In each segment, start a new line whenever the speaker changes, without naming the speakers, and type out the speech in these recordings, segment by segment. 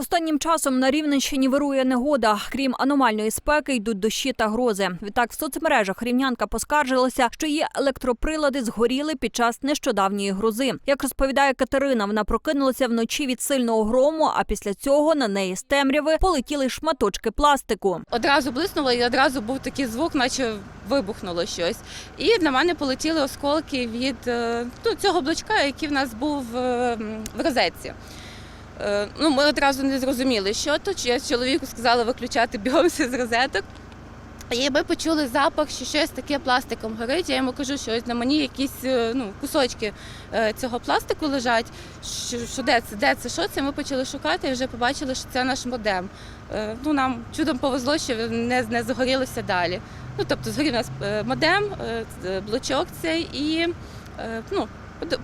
Останнім часом на Рівненщині вирує негода. Крім аномальної спеки, йдуть дощі та грози. Відтак в соцмережах рівнянка поскаржилася, що її електроприлади згоріли під час нещодавньої грози. Як розповідає Катерина, вона прокинулася вночі від сильного грому, а після цього на неї з темряви полетіли шматочки пластику.
Одразу блиснуло і одразу був такий звук, наче вибухнуло щось. І на мене полетіли осколки від е, ну, цього блочка, який в нас був е, в розетці. Е, Ну, ми одразу не зрозуміли, що то. Я чоловіку сказала виключати бігом все з розеток. І ми почули запах, що щось таке пластиком горить. Я йому кажу, що ось на мені якісь е, ну, кусочки е, цього пластику лежать. Що, що де це, де це, що це? Ми почали шукати і вже побачили, що це наш модем. Ну, нам чудом повезло, що не, не загорілося далі. Ну, тобто згорів у нас модем, блочок цей і ну,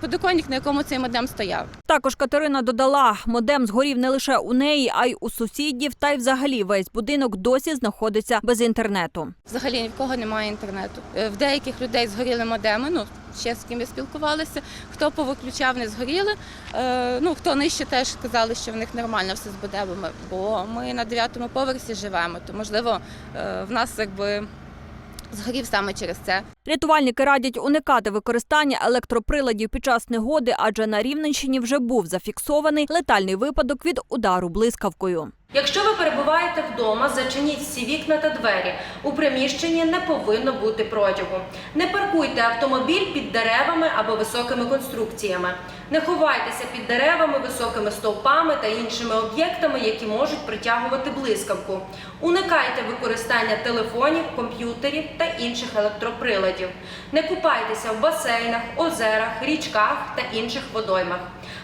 подоконник, на якому цей модем стояв.
Також Катерина додала, модем згорів не лише у неї, а й у сусідів, та й взагалі весь будинок досі знаходиться без інтернету.
Взагалі ні в кого немає інтернету. Е, В деяких людей згоріли модеми. Ну ще з ким я спілкувалася. Хто повиключав, не згоріли. Е, ну хто нижче теж сказали, що в них нормально все з модемами. Бо ми на дев'ятому поверсі живемо, то можливо е, в нас якби згорів саме через це.
Рятувальники радять уникати використання електроприладів під час негоди, адже на Рівненщині вже був зафіксований летальний випадок від удару блискавкою.
Якщо ви перебуваєте вдома, зачиніть всі вікна та двері. У приміщенні не повинно бути протягу. Не паркуйте автомобіль під деревами або високими конструкціями. Не ховайтеся під деревами, високими стовпами та іншими об'єктами, які можуть притягувати блискавку. Уникайте використання телефонів, комп'ютерів та інших електроприладів. Не купайтеся в басейнах, озерах, річках та інших водоймах.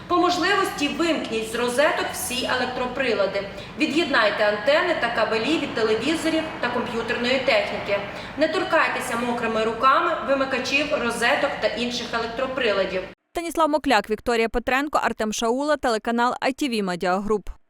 По можливості вимкніть з розеток всі електроприлади. Від'єднайте антени та кабелі від телевізорів та комп'ютерної техніки. Не торкайтеся мокрими руками вимикачів, розеток та інших електроприладів.
Станіслав Мокляк, Вікторія Петренко, Артем Шаула, телеканал ITV Media Group.